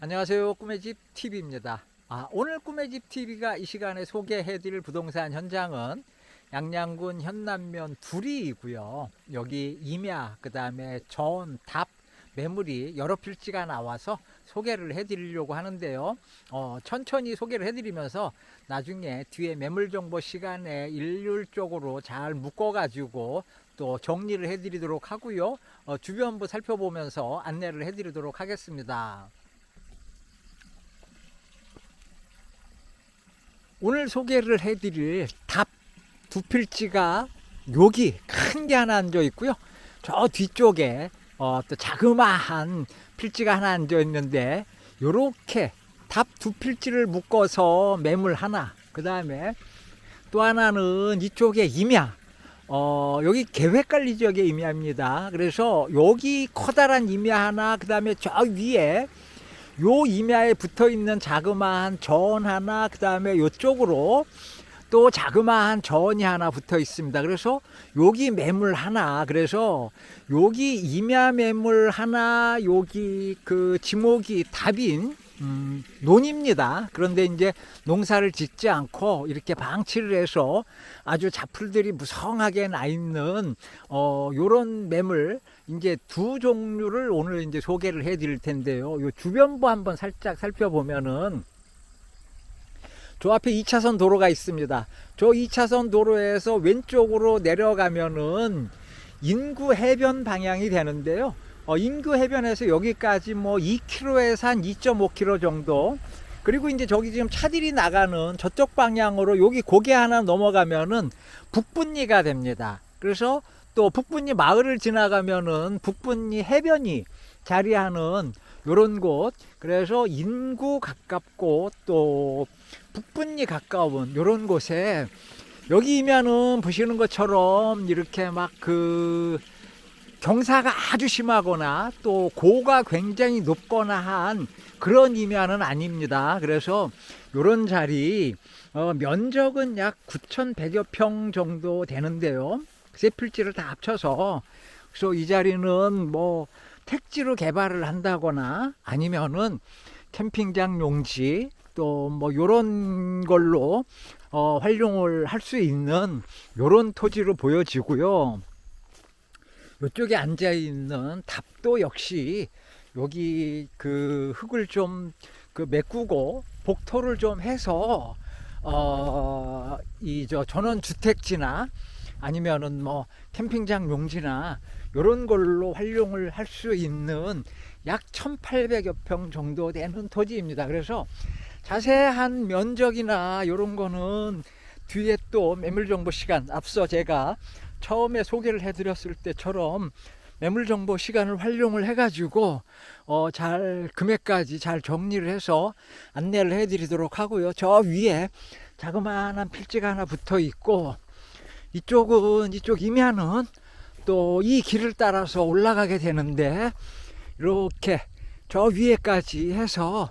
안녕하세요. 꿈의 집 TV입니다. 아, 오늘 꿈의 집 TV가 이 시간에 소개해 드릴 부동산 현장은 양양군 현남면 두리이고요. 여기 임야, 그 다음에 전, 답, 매물이 여러 필지가 나와서 소개를 해드리려고 하는데요. 어, 천천히 소개를 해드리면서 나중에 뒤에 매물 정보 시간에 일률적으로 잘 묶어가지고 또 정리를 해드리도록 하고요. 어, 주변부 살펴보면서 안내를 해드리도록 하겠습니다. 오늘 소개를 해드릴 답 두 필지가 여기 큰 게 하나 앉아 있고요. 저 뒤쪽에 어, 또 자그마한 필지가 하나 앉아 있는데 요렇게 답 두 필지를 묶어서 매물 하나 그 다음에 또 하나는 이쪽에 임야 어, 여기 계획관리 지역의 임야입니다. 그래서 여기 커다란 임야 하나 그 다음에 저 위에 요 임야에 붙어 있는 자그마한 전 하나 그 다음에 요쪽으로 또 자그마한 전이 하나 붙어 있습니다. 그래서 여기 매물 하나 그래서 여기 임야 매물 하나 여기 그 지목이 답인 음, 논입니다. 그런데 이제 농사를 짓지 않고 이렇게 방치를 해서 아주 잡풀들이 무성하게 나 있는 어 요런 매물 이제 두 종류를 오늘 이제 소개를 해 드릴 텐데요. 요 주변부 한번 살짝 살펴보면은 저 앞에 2차선 도로가 있습니다. 저 2차선 도로에서 왼쪽으로 내려가면은 인구 해변 방향이 되는데요. 어, 인구 해변에서 여기까지 뭐 2km에서 한 2.5km 정도. 그리고 이제 저기 지금 차들이 나가는 저쪽 방향으로 여기 고개 하나 넘어가면은 북분리가 됩니다. 그래서 또 북분리 마을을 지나가면은 북분리 해변이 자리하는 요런 곳. 그래서 인구 가깝고 또 북분리 가까운 요런 곳에 여기면은 보시는 것처럼 이렇게 막그 경사가 아주 심하거나 또 고가 굉장히 높거나 한 그런 임야는 아닙니다. 그래서 요런 자리 어, 면적은 약 9,100여 평 정도 되는데요. 세 필지를 다 합쳐서 그래서 이 자리는 뭐 택지로 개발을 한다거나 아니면은 캠핑장 용지 또 뭐 요런 걸로 어, 활용을 할 수 있는 요런 토지로 보여지고요. 요쪽에 앉아 있는 답도 역시 여기 그 흙을 좀 그 메꾸고 복토를 좀 해서 어 이 저 전원 주택지나 아니면은 뭐 캠핑장 용지나 요런 걸로 활용을 할 수 있는 약 1800여 평 정도 되는 토지입니다. 그래서 자세한 면적이나 이런 거는 뒤에 또 매물 정보 시간 앞서 제가 처음에 소개를 해드렸을 때처럼 매물 정보 시간을 활용을 해가지고 어, 잘 금액까지 잘 정리를 해서 안내를 해드리도록 하고요. 저 위에 자그마한 필지가 하나 붙어 있고 이쪽은 이쪽 임야는 또 이 길을 따라서 올라가게 되는데 이렇게 저 위에까지 해서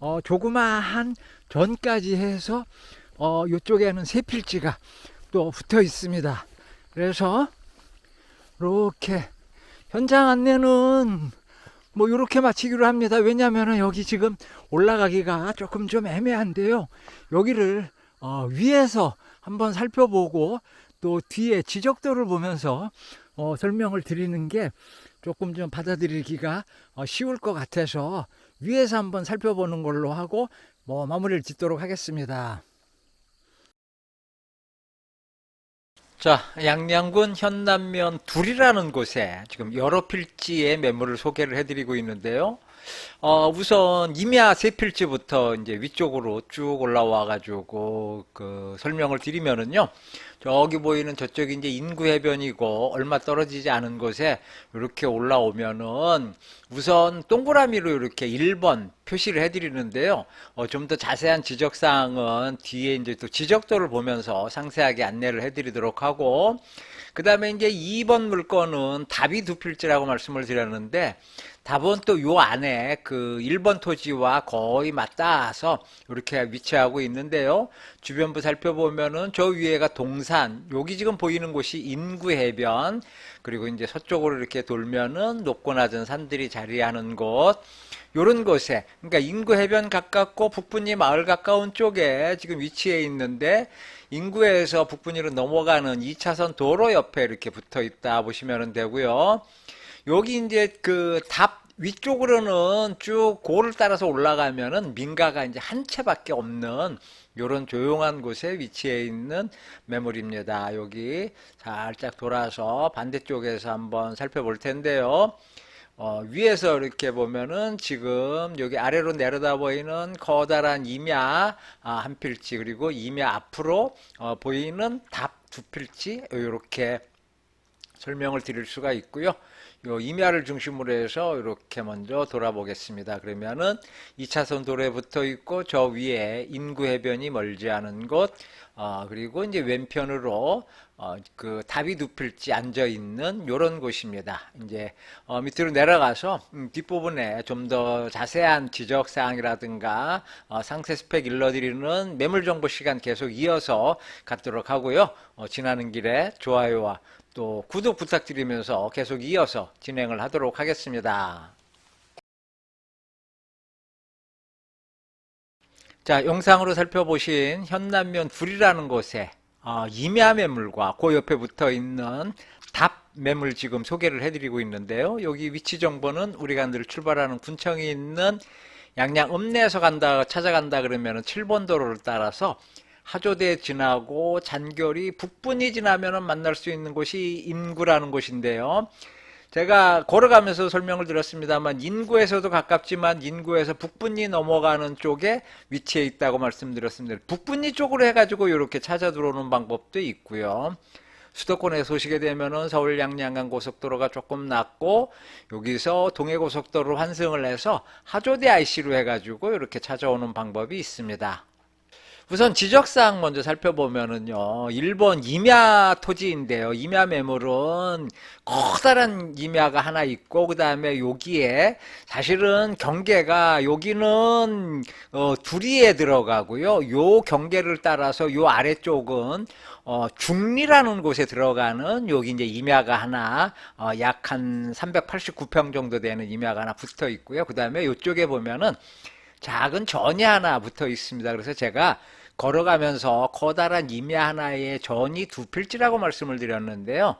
어, 조그마한 전까지 해서 어, 이쪽에는 세 필지가 또 붙어 있습니다. 그래서 이렇게 현장 안내는 뭐 이렇게 마치기로 합니다. 왜냐하면 여기 지금 올라가기가 조금 좀 애매한데요. 여기를 어, 위에서 한번 살펴보고 또 뒤에 지적도를 보면서 어, 설명을 드리는 게 조금 좀 받아들이기가 어, 쉬울 것 같아서 위에서 한번 살펴보는 걸로 하고 뭐 마무리를 짓도록 하겠습니다. 자, 양양군 현남면 둘이라는 곳에 지금 여러 필지의 매물을 소개를 해드리고 있는데요. 어, 우선 임야 세 필지부터 이제 위쪽으로 쭉 올라와 가지고 그 설명을 드리면은요. 저기 보이는 저쪽이 이제 인구 해변이고 얼마 떨어지지 않은 곳에 이렇게 올라오면은 우선 동그라미로 이렇게 1번 표시를 해드리는데요. 어, 좀 더 자세한 지적 사항은 뒤에 이제 또 지적도를 보면서 상세하게 안내를 해드리도록 하고 그 다음에 이제 2번 물건은 답이 두 필지라고 말씀을 드렸는데 답은 또 요 안에 그 1번 토지와 거의 맞닿아서 이렇게 위치하고 있는데요. 주변부 살펴보면은 저 위에가 동산, 여기 지금 보이는 곳이 인구 해변, 그리고 이제 서쪽으로 이렇게 돌면은 높고 낮은 산들이 자리하는 곳, 요런 곳에, 그러니까 인구 해변 가깝고 북분리 마을 가까운 쪽에 지금 위치해 있는데, 인구에서 북분리로 넘어가는 2차선 도로 옆에 이렇게 붙어 있다 보시면 되고요. 여기 이제 그 답 위쪽으로는 쭉 고를 따라서 올라가면은 민가가 이제 한 채밖에 없는 요런 조용한 곳에 위치해 있는 매물입니다. 여기 살짝 돌아서 반대쪽에서 한번 살펴볼 텐데요. 어, 위에서 이렇게 보면은 지금 여기 아래로 내려다 보이는 커다란 임야 아, 한 필지 그리고 임야 앞으로 어, 보이는 답 두 필지 이렇게 설명을 드릴 수가 있고요. 요 임야를 중심으로 해서 이렇게 먼저 돌아보겠습니다. 그러면은 2차선 도로에 붙어 있고 저 위에 인구 해변이 멀지 않은 곳, 어, 그리고 이제 왼편으로 어, 그 답이 눕힐지 앉아 있는 요런 곳입니다. 이제 어, 밑으로 내려가서 음, 뒷부분에 좀 더 자세한 지적 사항이라든가 어, 상세 스펙 일러드리는 매물 정보 시간 계속 이어서 갖도록 하고요. 어, 지나는 길에 좋아요와 또 구독 부탁드리면서 계속 이어서 진행을 하도록 하겠습니다. 자, 영상으로 살펴보신 현남면 둘이라는 곳에 어, 임야 매물과 그 옆에 붙어 있는 답 매물 지금 소개를 해드리고 있는데요. 여기 위치 정보는 우리가 늘 출발하는 군청이 있는 양양 읍내에서 간다 찾아간다 그러면은 7번 도로를 따라서 하조대 지나고 잔결이 북분이 지나면은 만날 수 있는 곳이 인구라는 곳인데요. 제가 걸어가면서 설명을 드렸습니다만 인구에서도 가깝지만 인구에서 북분리 넘어가는 쪽에 위치해 있다고 말씀드렸습니다. 북분리 쪽으로 해가지고 이렇게 찾아 들어오는 방법도 있고요. 수도권에서 오시게 되면은 서울 양양간 고속도로가 조금 낮고 여기서 동해 고속도로 환승을 해서 하조대 IC로 해가지고 이렇게 찾아오는 방법이 있습니다. 우선 지적사항 먼저 살펴보면은요. 1번 임야 토지인데요. 임야 매물은 커다란 임야가 하나 있고 그 다음에 여기에 사실은 경계가 여기는 어, 두리에 들어가고요. 요 경계를 따라서 요 아래쪽은 어, 중리라는 곳에 들어가는 여기 이제 임야가 하나 어, 약 한 389평 정도 되는 임야가 하나 붙어 있고요. 그 다음에 이쪽에 보면은 작은 전이 하나 붙어 있습니다. 그래서 제가 걸어가면서 커다란 임야 하나에 전이 두 필지라고 말씀을 드렸는데요.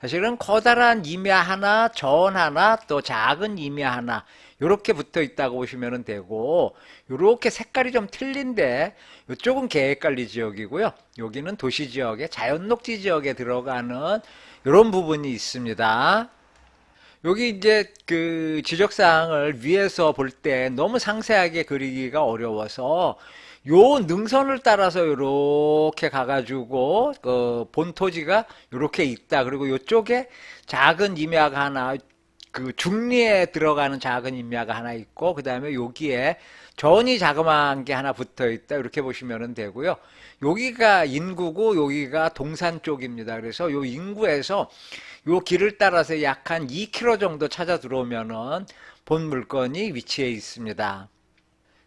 사실은 커다란 임야 하나, 전 하나, 또 작은 임야 하나 이렇게 붙어 있다고 보시면 되고 이렇게 색깔이 좀 틀린데 이쪽은 계획관리 지역이고요. 여기는 도시 지역에 자연녹지 지역에 들어가는 이런 부분이 있습니다. 여기 이제 그 지적사항을 위에서 볼 때 너무 상세하게 그리기가 어려워서 요 능선을 따라서 이렇게 가가지고 그 본토지가 이렇게 있다. 그리고 요쪽에 작은 임야가 하나 그 중리에 들어가는 작은 임야가 하나 있고 그 다음에 여기에 전이 자그마한 게 하나 붙어 있다 이렇게 보시면 되고요. 여기가 인구고 여기가 동산 쪽입니다. 그래서 요 인구에서 요 길을 따라서 약 한 2km 정도 찾아 들어오면은 본 물건이 위치해 있습니다.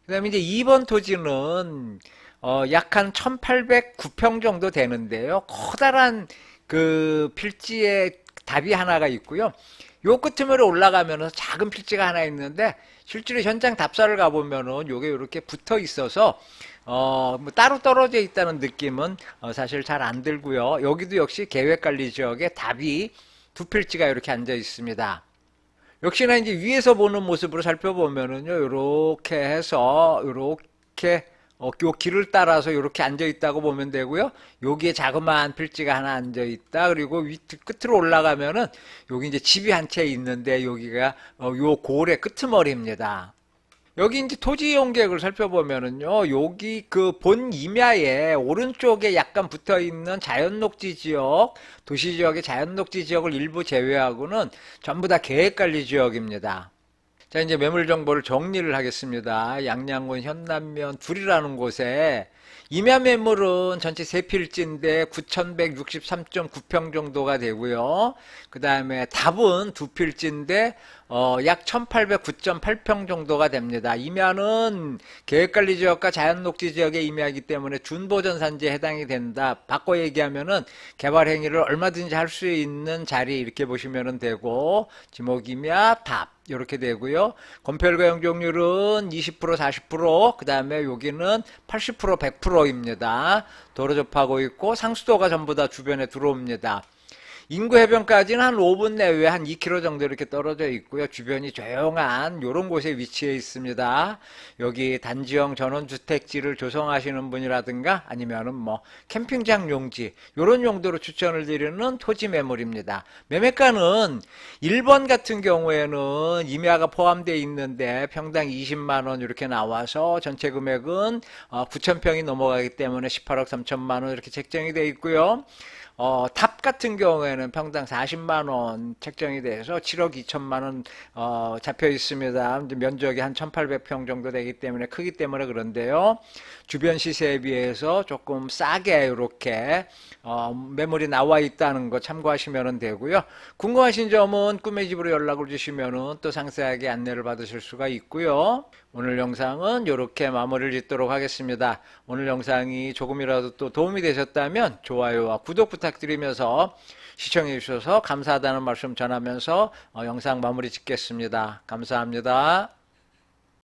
그 다음에 이제 2번 토지는 어, 약한 1809평 정도 되는데요. 커다란 그 필지에 답이 하나가 있고요. 요 끝으로 올라가면은 작은 필지가 하나 있는데 실제로 현장 답사를 가보면은 요게 이렇게 붙어 있어서 어, 뭐 따로 떨어져 있다는 느낌은 어, 사실 잘 안 들고요. 여기도 역시 계획관리 지역에 답이 두 필지가 이렇게 앉아 있습니다. 역시나 이제 위에서 보는 모습으로 살펴보면은요, 이렇게 해서 이렇게 어, 요 길을 따라서 이렇게 앉아 있다고 보면 되고요. 여기에 자그마한 필지가 하나 앉아 있다. 그리고 밑 끝으로 올라가면은 여기 이제 집이 한 채 있는데 여기가 어, 요 고을의 끄트머리입니다. 여기 이제 토지 이용 계획을 살펴보면은요, 여기 그 본 임야에 오른쪽에 약간 붙어 있는 자연녹지 지역, 도시 지역의 자연녹지 지역을 일부 제외하고는 전부 다 계획관리 지역입니다. 자, 이제 매물 정보를 정리를 하겠습니다. 양양군 현남면 둘이라는 곳에 임야 매물은 전체 세 필지인데 9,163.9평 정도가 되고요. 그 다음에 답은 두 필지인데 어, 약 1,809.8평 정도가 됩니다. 임야는 계획관리 지역과 자연녹지 지역의 임야이기 때문에 준보전산지에 해당이 된다. 바꿔 얘기하면은 개발 행위를 얼마든지 할 수 있는 자리 이렇게 보시면 되고 지목임야 답 이렇게 되고요. 건폐율과 용적률은 20% 40%, 그 다음에 여기는 80% 100%입니다. 도로 접하고 있고 상수도가 전부 다 주변에 들어옵니다. 인구 해변까지는 한 5분 내외 한 2km 정도 이렇게 떨어져 있고요. 주변이 조용한 이런 곳에 위치해 있습니다. 여기 단지형 전원주택지를 조성하시는 분이라든가 아니면은 뭐 캠핑장 용지 이런 용도로 추천을 드리는 토지 매물입니다. 매매가는 1번 같은 경우에는 임야가 포함되어 있는데 평당 20만 원 이렇게 나와서 전체 금액은 9,000평이 넘어가기 때문에 18억 3천만 원 이렇게 책정이 되어 있고요. 어, 탑 같은 경우에는 평당 40만 원 책정이 돼서 7억 2천만 원 어, 잡혀 있습니다. 면적이 한 1,800평 정도 되기 때문에 크기 때문에 그런데요. 주변 시세에 비해서 조금 싸게 이렇게 어, 매물이 나와 있다는 거 참고하시면 되고요. 궁금하신 점은 꿈의 집으로 연락을 주시면 또 상세하게 안내를 받으실 수가 있고요. 오늘 영상은 이렇게 마무리를 짓도록 하겠습니다. 오늘 영상이 조금이라도 또 도움이 되셨다면 좋아요와 구독 부탁드리면서 시청해 주셔서 감사하다는 말씀 전하면서 어, 영상 마무리 짓겠습니다. 감사합니다.